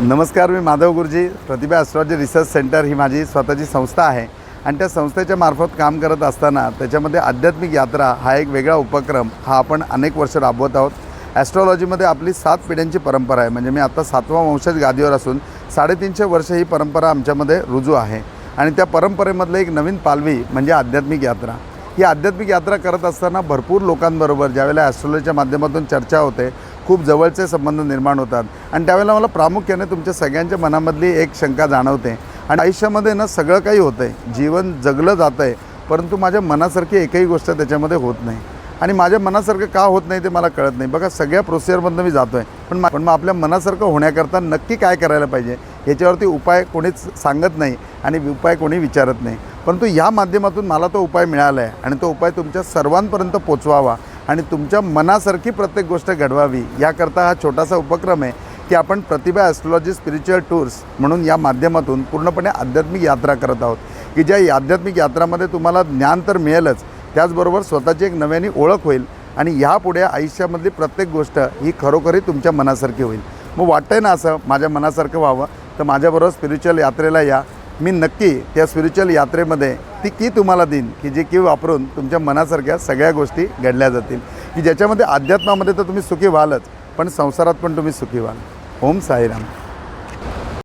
नमस्कार मी Madhav Guruji. Pratibha astrology research centre ही माझी स्वतःची संस्था आहे. आणि त्या संस्थेच्या मार्फत काम करत असताना त्याच्यामध्ये आध्यात्मिक यात्रा हा एक वेगळा उपक्रम हा आपण अनेक वर्ष राबवत आहोत. ॲस्ट्रॉलॉजीमध्ये आपली सात पिढ्यांची परंपरा आहे. म्हणजे मी आता सातवा वंशज गादीवर असून साडेतीनशे वर्ष ही परंपरा आमच्यामध्ये रुजू आहे. आणि त्या परंपरेमधलं एक नवीन पालवी म्हणजे आध्यात्मिक यात्रा. ही आध्यात्मिक यात्रा करत असताना भरपूर लोकांबरोबर ज्यावेळेला ॲस्ट्रॉलॉजीच्या माध्यमातून चर्चा होते खूप जवळचे संबंध निर्माण होतात. आणि त्यावेळेला मला प्रामुख्याने तुमच्या सगळ्यांच्या मनामधली एक शंका जाणवते. आणि आयुष्यामध्ये ना सगळं काही होतं आहे जीवन जगलं जातं आहे परंतु माझ्या मनासारखी एकही गोष्ट त्याच्यामध्ये होत नाही. आणि माझ्या मनासारखं का होत नाही ते मला कळत नाही. बघा सगळ्या प्रोसिजरमधनं मी जातो आहे पण पण मग आपल्या मनासारखं होण्याकरता नक्की काय करायला पाहिजे? याच्यावरती उपाय कोणीच सांगत नाही आणि उपाय कोणी विचारत नाही. परंतु या माध्यमातून मला तो उपाय मिळाला आहे आणि तो उपाय तुमच्या सर्वांपर्यंत पोचवावा. आणि तुमच्या मनासारखी प्रत्येक गोष्ट घडवावी याकरता हा छोटासा उपक्रम आहे की आपण प्रतिभा ॲस्ट्रॉलॉजी स्पिरिच्युअल टूर्स म्हणून या माध्यमातून पूर्णपणे आध्यात्मिक यात्रा करत आहोत. की ज्या आध्यात्मिक यात्रामध्ये तुम्हाला ज्ञान तर मिळेलच त्याचबरोबर स्वतःची एक नव्याने ओळख होईल आणि ह्यापुढे आयुष्यामधली प्रत्येक गोष्ट ही खरोखरी तुमच्या मनासारखी होईल. मग वाटतंय ना असं? माझ्या मनासारखं व्हावं? तर माझ्याबरोबर स्पिरिच्युअल यात्रेला या. मी नक्की त्या स्पिरिच्युअल यात्रेमध्ये ती की तुम्हाला देईन की जी की वापरून तुमच्या मनासारख्या सगळ्या गोष्टी घडल्या जातील. की ज्याच्यामध्ये अध्यात्मामध्ये तर तुम्ही सुखी व्हालच पण संसारात पण तुम्ही सुखी व्हाल. ओम साईराम.